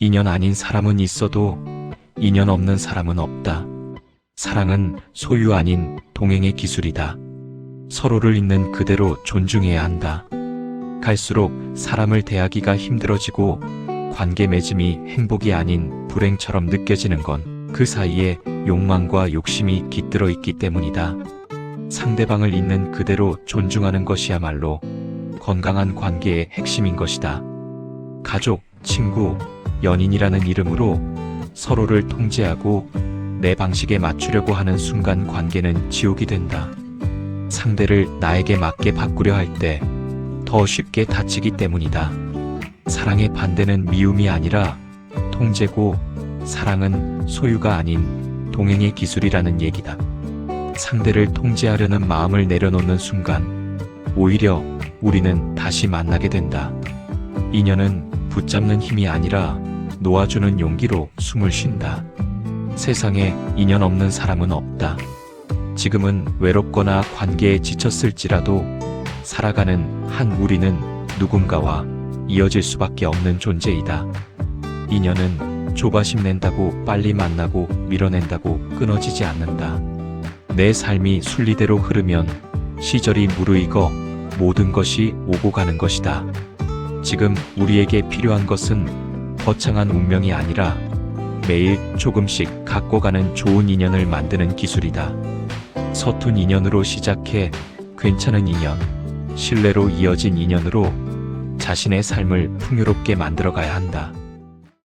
인연 아닌 사람은 있어도 인연 없는 사람은 없다. 사랑은 소유 아닌 동행의 기술이다. 서로를 있는 그대로 존중해야 한다. 갈수록 사람을 대하기가 힘들어지고 관계 맺음이 행복이 아닌 불행처럼 느껴지는 건 그 사이에 욕망과 욕심이 깃들어 있기 때문이다. 상대방을 있는 그대로 존중하는 것이야말로 건강한 관계의 핵심인 것이다. 가족, 친구, 연인이라는 이름으로 서로를 통제하고 내 방식에 맞추려고 하는 순간 관계는 지옥이 된다. 상대를 나에게 맞게 바꾸려 할 때 더 쉽게 다치기 때문이다. 사랑의 반대는 미움이 아니라 통제고 사랑은 소유가 아닌 동행의 기술이라는 얘기다. 상대를 통제하려는 마음을 내려놓는 순간 오히려 우리는 다시 만나게 된다. 인연은 붙잡는 힘이 아니라 놓아주는 용기로 숨을 쉰다. 세상에 인연 없는 사람은 없다. 지금은 외롭거나 관계에 지쳤을지라도 살아가는 한 우리는 누군가와 이어질 수밖에 없는 존재이다. 인연은 조바심 낸다고 빨리 만나고 밀어낸다고 끊어지지 않는다. 내 삶이 순리대로 흐르면 시절이 무르익어 모든 것이 오고 가는 것이다. 지금 우리에게 필요한 것은 거창한 운명이 아니라 매일 조금씩 갖고 가는 좋은 인연을 만드는 기술이다. 서툰 인연으로 시작해 괜찮은 인연, 신뢰로 이어진 인연으로 자신의 삶을 풍요롭게 만들어 가야 한다.